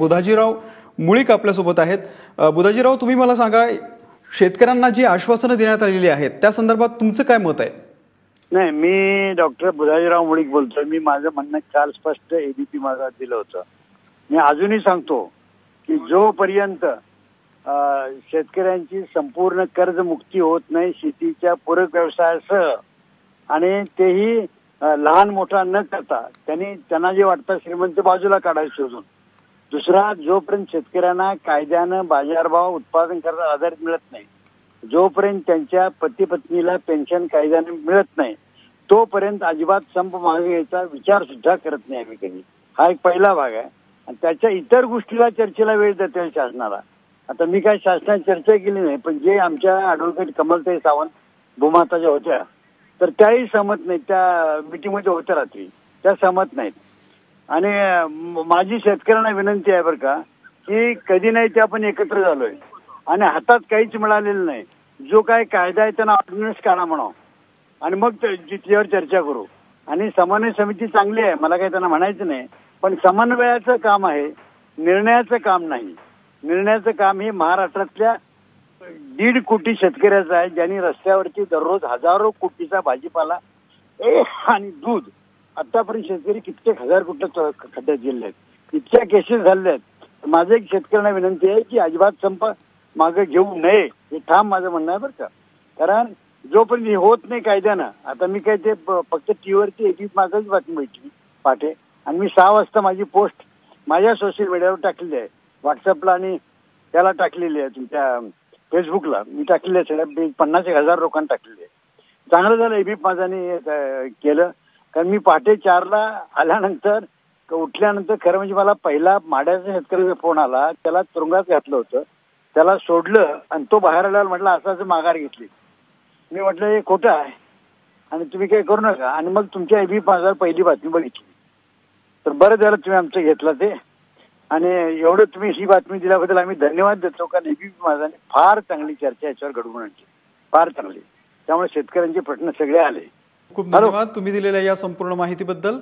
बुधाजीराव मुळीक आपल्यासोबत आहेत. बुधाजीराव तुम्ही मला सांगा शेतकऱ्यांना जी आश्वासनं देण्यात आलेली आहेत त्या संदर्भात तुमचं काय मत आहे? नाही मी डॉक्टर बुधाजीराव मुळीक बोलतोय. मी माझं म्हणणं काल स्पष्ट एबीपी माझा दिलं होतं. मी अजूनही सांगतो की जोपर्यंत अं, शेतकऱ्यांची संपूर्ण कर्जमुक्ती होत नाही शेतीच्या पूरक व्यवसायासह आणि तेही लहान मोठा न करता त्यांनी त्यांना जे वाटतं श्रीमंत बाजूला काढायचं शोधून. दुसरा जोपर्यंत शेतकऱ्यांना कायद्यानं बाजारभाव उत्पादन करता आधारित मिळत नाही जोपर्यंत त्यांच्या पती पत्नीला पेन्शन कायद्याने मिळत नाही तोपर्यंत अजिबात संप मागे घ्यायचा विचार सुद्धा करत नाही आम्ही कधी. हा एक पहिला भाग आहे. आणि त्याच्या इतर गोष्टीला चर्चेला वेळ देते शासनाला. आता मी काय शासनात चर्चा केली नाही पण जे आमच्या ऍडव्होकेट कमलताई सावंत भूमाताच्या होत्या तर त्याही सहमत नाहीत. त्या मिटिंगमध्ये होत्या रात्री. त्या सहमत नाहीत. आणि माझी शेतकऱ्यांना विनंती आहे बरं का की कधी नाही ते आपण एकत्र झालोय. आणि हातात काहीच मिळालेलं नाही. जो काय कायदा आहे त्यांना ऑर्डिनन्स काढा म्हणावं. आणि मग ते- चर्चा करू. आणि समन्वय समिती चांगली आहे मला काही त्यांना म्हणायचं नाही. पण समन्वयाचं काम आहे निर्णयाचं काम नाही. निर्णयाचं काम हे महाराष्ट्रातल्या दीड कोटी शेतकऱ्याचं आहे ज्यांनी रस्त्यावरती दररोज हजारो कोटीचा भाजीपाला ए, आणि दूध आतापर्यंत शेतकरी कित्येक हजार कुठं खड्ड्यात गेले आहेत इतक्या केसेस झालेल्या आहेत माझं एक शेतकऱ्यांना विनंती आहे की अजिबात संप मागे घेऊ नये. हे ठाम माझं म्हणणं आहे बरं का. कारण जोपर्यंत हे होत नाही कायद्यानं आता मी काय ते फक्त टीव्हीवरती एबी माझाच बातमी भेटली पाठे. आणि मी सहा वाजता माझी पोस्ट माझ्या सोशल मीडियावर टाकलेली आहे. व्हॉट्सअपला आणि त्याला टाकलेली आहे तुमच्या फेसबुकला मी टाकलेली आहे सगळ्या पन्नास एक हजार लोकांना टाकलेली आहे. चांगलं झालं एबी माझाने केलं. कारण मी पहाटे चारला आल्यानंतर क- उठल्यानंतर खरं म्हणजे मला पहिला माड्याचा शेतकऱ्याचा फोन आला. त्याला तुरुंगात घातलं होतं. त्याला सोडलं आणि तो बाहेर आल्यावर म्हटलं असं असं माघार घेतली. मी म्हटलं हे खोटं आहे? आणि तुम्ही काही करू नका. आणि मग तुमच्या एबी माझा पहिली बातमी बघितली. तर बरं झालं तुम्ही आमचं घेतलं ते. आणि एवढं तुम्ही ही बातमी दिल्याबद्दल आम्ही धन्यवाद देतो कारण एबी माझाने फार चांगली चर्चा याच्यावर घडवून आणली. फार चांगली. त्यामुळे शेतकऱ्यांचे प्रश्न सगळे आले. खूप. धन्यवाद तुम्ही दिलेल्या या संपूर्ण माहितीबद्दल